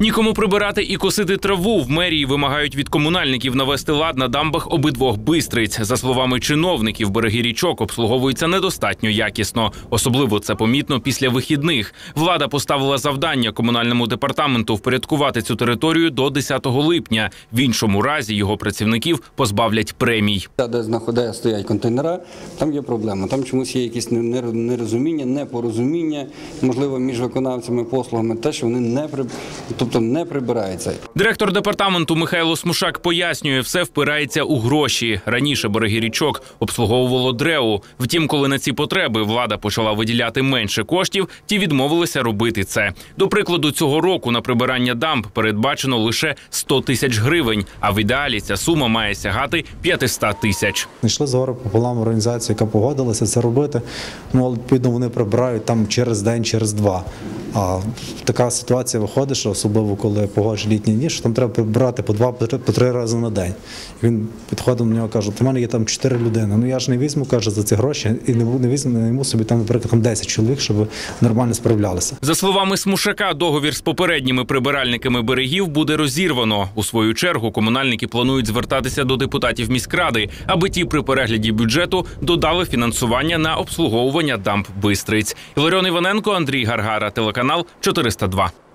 Нікому прибирати і косити траву в мерії вимагають від комунальників навести лад на дамбах обидвох бистриць. За словами чиновників, береги річок обслуговуються недостатньо якісно. Особливо це помітно після вихідних. Влада поставила завдання комунальному департаменту впорядкувати цю територію до 10 липня. В іншому разі його працівників позбавлять премій. Та, де знаходять, стоять контейнера, там є проблема. Там чомусь є якісь не- не- нерозуміння, непорозуміння, можливо, між виконавцями послугами, те, що вони не при... тобто не прибираються. Директор департаменту Михайло Смушак пояснює, все впирається у гроші. Раніше береги річок обслуговувало ДРЕУ. Втім, коли на ці потреби влада почала виділяти менше коштів, ті відмовилися робити це. До прикладу, цього року на прибирання дамб передбачено лише 100 тисяч гривень. А в ідеалі ця сума має сягати 500 тисяч. Знайшли згори пополам організацію, яка погодилася це робити. Ну, але відповідно вони прибирають там через день, через два. А така ситуація виходить, що особливо коли погоджує літній ніж, там треба прибирати по два, по три, рази на день. І він підходив до нього каже: у мене є там чотири людини. Ну я ж не візьму, каже, за ці гроші і не, не візьму, не йму собі там, наприклад, там 10 чоловік, щоб нормально справлялися. За словами Смушака, договір з попередніми прибиральниками берегів буде розірвано. У свою чергу комунальники планують звертатися до депутатів міськради, аби ті при перегляді бюджету додали фінансування на обслуговування дамб бистриць. Іларіон Іваненко, Андрій Гаргара, телеканал 402.